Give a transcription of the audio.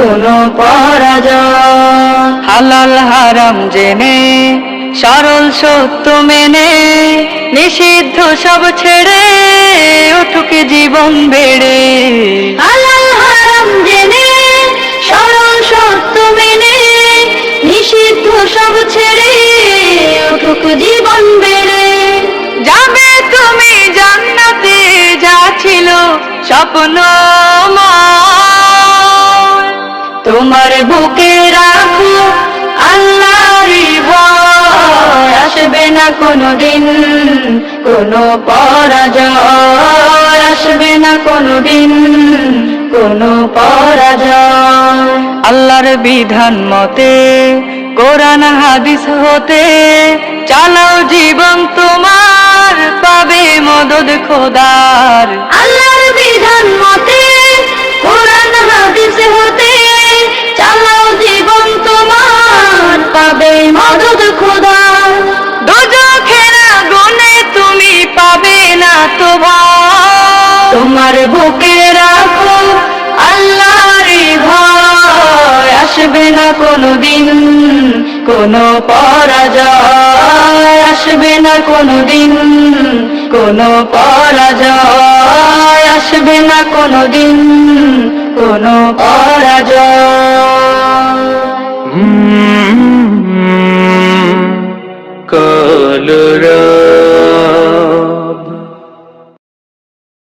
কোনো পরাজয়। হালাল হারাম জেনে সরল সত্য মেনে নিষিদ্ধ সব ছেড়ে উঠুক জীবন বেড়ে। হালাল হারাম জেনে সরল সত্য মেনে নিষিদ্ধ সব ছেড়ে উঠুক জীবন বেড়ে। যাবে তুমি জান্নাতে যা ছিল স্বপ্ন না কোনো দিন কোনো পরাজয় আসবে না কোনো দিন কোনো পরাজয়। আল্লাহর বিধান মতে, কোরআন, হাদিস হতে, চালাও জীবন তোমার, পাবে মদদ খোদার। আল্লাহর তোমার বুকে রাখো আল্লাহর ভয়। আসবে না কোনো দিন কোনো পরাজয়। আসবে না কোনো দিন কোনো পরাজয়। আসবে না কোনো দিন কোনো পরাজয়।